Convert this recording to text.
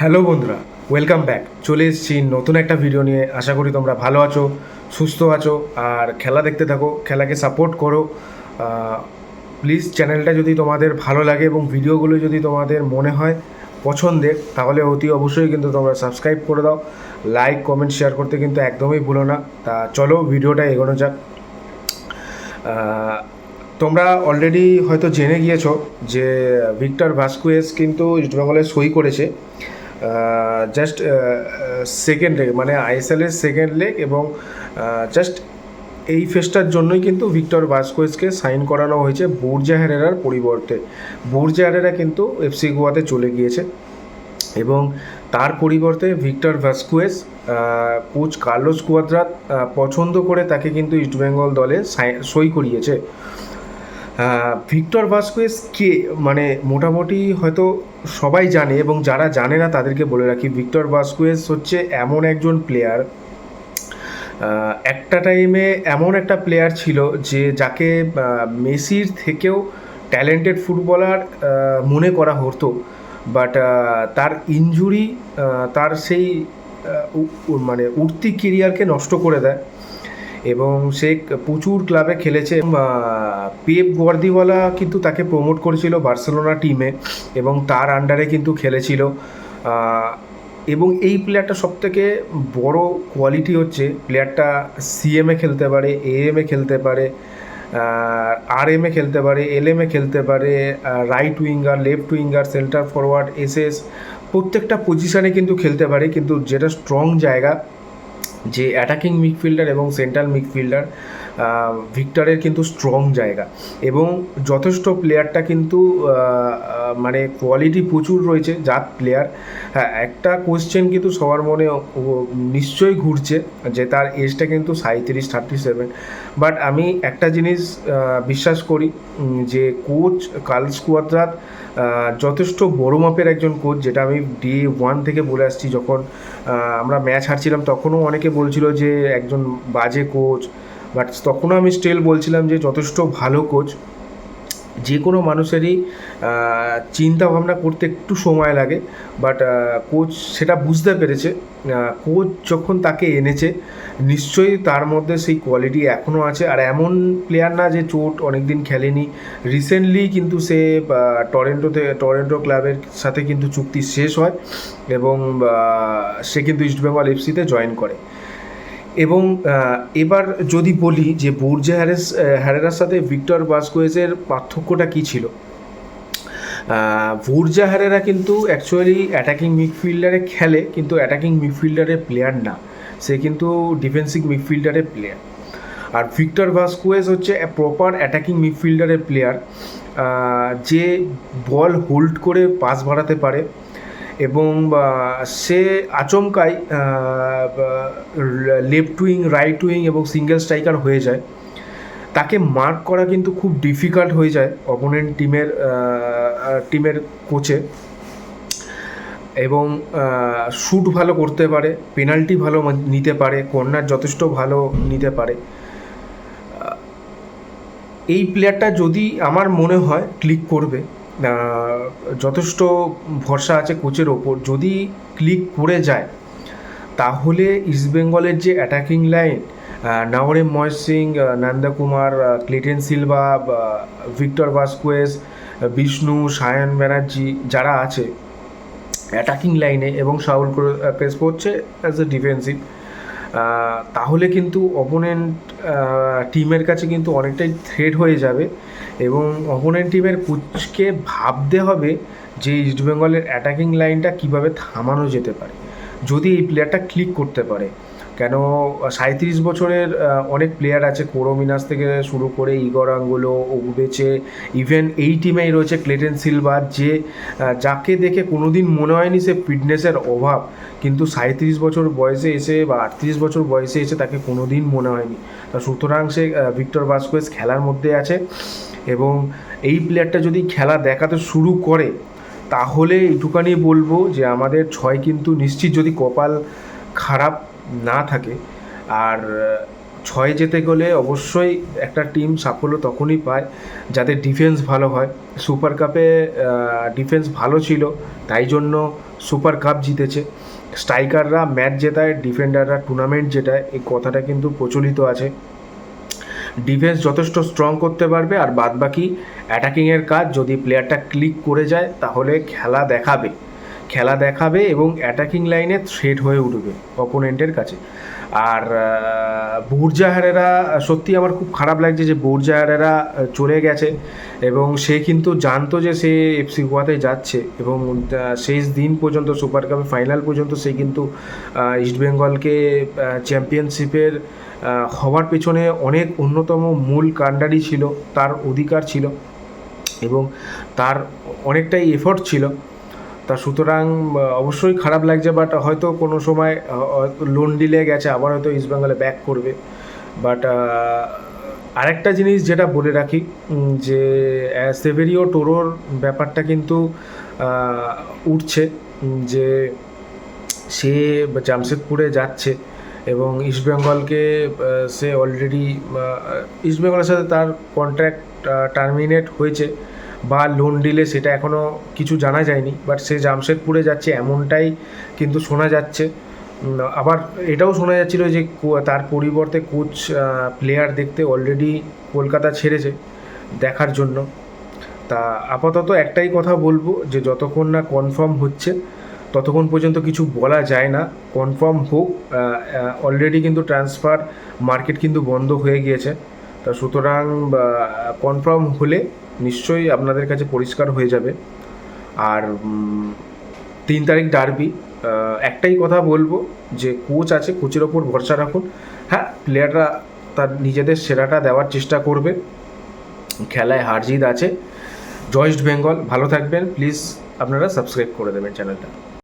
Hello বন্ধুরা welcome back চলে এসেছি নতুন একটা ভিডিও নিয়ে। আশা করি তোমরা ভালো আছো, সুস্থ আছো, আর খেলা দেখতে থাকো, খেলাকে সাপোর্ট করো। প্লিজ চ্যানেলটা যদি তোমাদের ভালো লাগে এবং ভিডিওগুলো যদি তোমাদের মনে হয় পছন্দের, তাহলে অতি অবশ্যই কিন্তু তোমরা সাবস্ক্রাইব করে দাও। লাইক কমেন্ট শেয়ার করতে কিন্তু একদমই ভুলো না। তা চলো ভিডিওটা এগোনো যাক। তোমরা অলরেডি হয়তো জেনে গিয়েছো যে, ভিক্টর ভাস্কুয়েস কিন্তু ইস্টবেঙ্গলে সই করেছে। জাস্ট সেকেন্ড লেগ মানে আইএসএলের সেকেন্ড লেগ এবং জাস্ট এই ফেসটার জন্যই কিন্তু ভিক্টর ভাস্কুয়েসকে সাইন করানো হয়েছে বুর্জা হেরেরার পরিবর্তে। বুর্জা হেরেরা কিন্তু এফসি গোয়াতে চলে গিয়েছে এবং তার পরিবর্তে Victor Vasquez coach Carlos Cuadrat পছন্দ করে তাকে কিন্তু ইস্টবেঙ্গল দলে সাই- করিয়েছে। ভিক্টর ভাস্কুয়েস কে? মানে মোটামুটি হয়তো সবাই জানে এবং যারা জানে না তাদেরকে বলে রাখি। ভিক্টর ভাস্কুয়েস হচ্ছে এমন একজন প্লেয়ার একটা টাইমে এমন একটা প্লেয়ার ছিল যে যাকে মেসির থেকেও ট্যালেন্টেড ফুটবলার মনে করা হতো। বাট তার ইনজুরি তার সেই মানে উঠতি কেরিয়ারকে নষ্ট করে দেয়। এবং সে প্রচুর ক্লাবে খেলেছে। পেপ গোয়ার্দিওয়ালা কিন্তু তাকে প্রমোট করেছিল বার্সেলোনা টিমে এবং তার আন্ডারে কিন্তু খেলেছিল। এবং এই প্লেয়ারটা সবথেকে বড় কোয়ালিটি হচ্ছে প্লেয়ারটা সিএমএ খেলতে পারে এএমএ খেলতে পারে আর এম এ খেলতে পারে এল এম এ খেলতে পারে right winger left winger centre forward SS প্রত্যেকটা পজিশানে কিন্তু খেলতে পারে। কিন্তু যেটা স্ট্রং জায়গা যে অ্যাটাকিং মিডফিল্ডার এবং সেন্ট্রাল মিডফিল্ডার ভিক্টরের কিন্তু স্ট্রং জায়গা। এবং যথেষ্ট প্লেয়ারটা কিন্তু মানে কোয়ালিটি প্রচুর রয়েছে যার প্লেয়ার হ্যাঁ একটা কোয়েশ্চেন কিন্তু সবার মনে নিশ্চয়ই ঘুরছে যে তার এজটা কিন্তু সাঁত্রিশ থার্টি সেভেন বাট আমি একটা জিনিস বিশ্বাস করি যে কোচ কার্লস কুয়াদ্রাত যথেষ্ট বড় মাপের একজন কোচ যেটা আমি ডে ওয়ান থেকে বলে আসছি, যখন আমরা ম্যাচ হারছিলাম, তখনও অনেকে বলছিল যে একজন বাজে কোচ বাট তখনও আমি স্টিল বলছিলাম যে যথেষ্ট ভালো কোচ যে কোনো মানুষেরই চিন্তা ভাবনা করতে একটু সময় লাগে বাট কোচ সেটা বুঝতে পেরেছে। কোচ যখন তাকে এনেছে, নিশ্চয়ই তার মধ্যে সেই কোয়ালিটি এখনও আছে। আর এমন প্লেয়ার না যে চোট অনেক দিন খেলেনি। রিসেন্টলি কিন্তু সে টরেন্টোতে টরেন্টো ক্লাবের সাথে কিন্তু চুক্তি শেষ হয় এবং সে কিন্তু ইস্টবেঙ্গল এফসিতে জয়েন করে। এবং এবার যদি বলি যে বুর্জে হ্যারেস হ্যারেরার সাথে ভিক্টর বাস্কোয়েজের পার্থক্যটা কী ছিল? বুর্জা হ্যারেরা কিন্তু অ্যাকচুয়ালি অ্যাটাকিং মিডফিল্ডারে খেলে, কিন্তু অ্যাটাকিং মিডফিল্ডারের প্লেয়ার না। সে কিন্তু ডিফেন্সিভ মিডফিল্ডারের প্লেয়ার আর ভিক্টর ভাস্কুয়েজ হচ্ছে প্রপার অ্যাটাকিং মিডফিল্ডারের প্লেয়ার যে বল হোল্ড করে পাস বাড়াতে পারে। এবং সে আচমকাই লেফট উইং রাইট উইং এবং সিঙ্গেল স্ট্রাইকার হয়ে যায়। তাকে মার্ক করা কিন্তু খুব ডিফিকাল্ট হয়ে যায় অপোনেন্ট টিমের টিমের কোচে এবং শ্যুট ভালো করতে পারে পেনাল্টি ভালো নিতে পারে কর্নার যথেষ্ট ভালো নিতে পারে। এই প্লেয়ারটা যদি আমার মনে হয় ক্লিক করবে যথেষ্ট ভরসা আছে কোচের ওপর। যদি ক্লিক করে যায়, তাহলে ইস্টবেঙ্গলের যে attacking line Naorem Singh Nanda Kumar Cleiton Silva Victor Vasquez Vishnu, Sayan Banerjee যারা আছে অ্যাটাকিং লাইনে এবং সাউল ক্রেসপো হচ্ছে অ্যাজ এ ডিফেন্সিভ তাহলে কিন্তু অপোনেন্ট টিমের কাছে কিন্তু অনেকটাই থ্রেড হয়ে যাবে। এবং অপোনেন্ট টিমের কোচকে ভাবতে হবে যে ইস্টবেঙ্গলের অ্যাটাকিং লাইনটা কীভাবে থামানো যেতে পারে। যদি এই প্লেয়ারটা ক্লিক করতে পারে। কেন সাঁত্রিশ বছরের অনেক প্লেয়ার আছে কোরোমিনাস থেকে শুরু করে ইগর আঙ্গুলো ওগবেচে ইভেন এই টিমেই রয়েছে ক্লেটেন সিলভার যে যাকে দেখে কোনোদিন মনে হয়নি সে ফিটনেসের অভাব। কিন্তু সাঁত্রিশ বছর বয়সে এসে বা আটত্রিশ বছর বয়সে এসে তাকে কোনোদিন মনে হয়নি। তা সুতরাং সে ভিক্টর ভাস্কোয়েস খেলার মধ্যে আছে এবং এই প্লেয়ারটা যদি খেলা দেখাতে শুরু করে, তাহলে এইটুখানি বলব যে আমাদের ছয় কিন্তু নিশ্চিত যদি কপাল খারাপ না থাকে, আর ছয় যেতে গেলে অবশ্যই একটা টিম সাফল্য তখনই পায় যাদের ডিফেন্স ভালো হয়। সুপার কাপে ডিফেন্স ভালো ছিল, তাই জন্য সুপার কাপ জিতেছে। স্ট্রাইকাররা, ম্যাচ জেতায়, ডিফেন্ডাররা, টুর্নামেন্ট জেতায়, এই কথাটা কিন্তু প্রচলিত আছে। ডিফেন্স যথেষ্ট স্ট্রং করতে পারবে আর বাদবাকি অ্যাটাকিংয়ের কাজ যদি প্লেয়ারটা ক্লিক করে যায়, তাহলে খেলা দেখাবে। খেলা দেখাবে এবং অ্যাটাকিং লাইনে থ্রেড হয়ে উঠবে অপোনেন্টের কাছে। আর বুর্জাহারেরা, সত্যি আমার খুব খারাপ লাগছে যে বুর্জাহারেরা চলে গেছে এবং সে কিন্তু জানতো যে সে এফসি গোয়াতে যাচ্ছে এবং শেষ দিন পর্যন্ত সুপার কাপে ফাইনাল পর্যন্ত সে কিন্তু ইস্টবেঙ্গলকে চ্যাম্পিয়নশিপের হওয়ার পেছনে অনেক অন্যতম মূল কাণ্ডারি ছিল, তার অধিকার ছিল এবং তার অনেকটাই এফোর্ট ছিল। তা সুতরাং অবশ্যই খারাপ লাগছে বাট হয়তো কোনো সময় লোন ডিলে গেছে, আবার হয়তো ইস্টবেঙ্গলে ব্যাক করবে। বাট আরেকটা জিনিস যেটা বলে রাখি যে সেভেরিও টোরোর ব্যাপারটা কিন্তু উঠছে যে, সে জামশেদপুরে যাচ্ছে এবং ইস্টবেঙ্গলকে সে অলরেডি ইস্টবেঙ্গলের সাথে তার কন্ট্রাক্ট টার্মিনেট হয়েছে। বা লোন ডিলে সেটা এখনও কিছু জানা যায়নি বাট সে জামশেদপুরে যাচ্ছে এমনটাই কিন্তু শোনা যাচ্ছে। আবার এটাও শোনা যাচ্ছিল যে তার পরিবর্তে কোচ প্লেয়ার দেখতে অলরেডি কলকাতা ছেড়েছে দেখার জন্য। তা আপাতত একটাই কথা বলব যে যতক্ষণ না কনফার্ম হচ্ছে, ততক্ষণ পর্যন্ত কিছু বলা যায় না। কনফার্ম হোক অলরেডি কিন্তু ট্রান্সফার মার্কেট কিন্তু বন্ধ হয়ে গিয়েছে। তা সুতরাং কনফার্ম হলে নিশ্চয়ই আপনাদের কাছে পরিষ্কার হয়ে যাবে। আর তিন তারিখ ডার্বি একটাই কথা বলব যে কোচ আছে, কোচের ওপর ভরসা রাখুন। হ্যাঁ প্লেয়াররা তার নিজেদের সেরাটা দেওয়ার চেষ্টা করবে। খেলায় হার জিত আছে। জয়েস্ট বেঙ্গল, ভালো থাকবেন। প্লিজ আপনারা সাবস্ক্রাইব করে দেবেন চ্যানেলটা।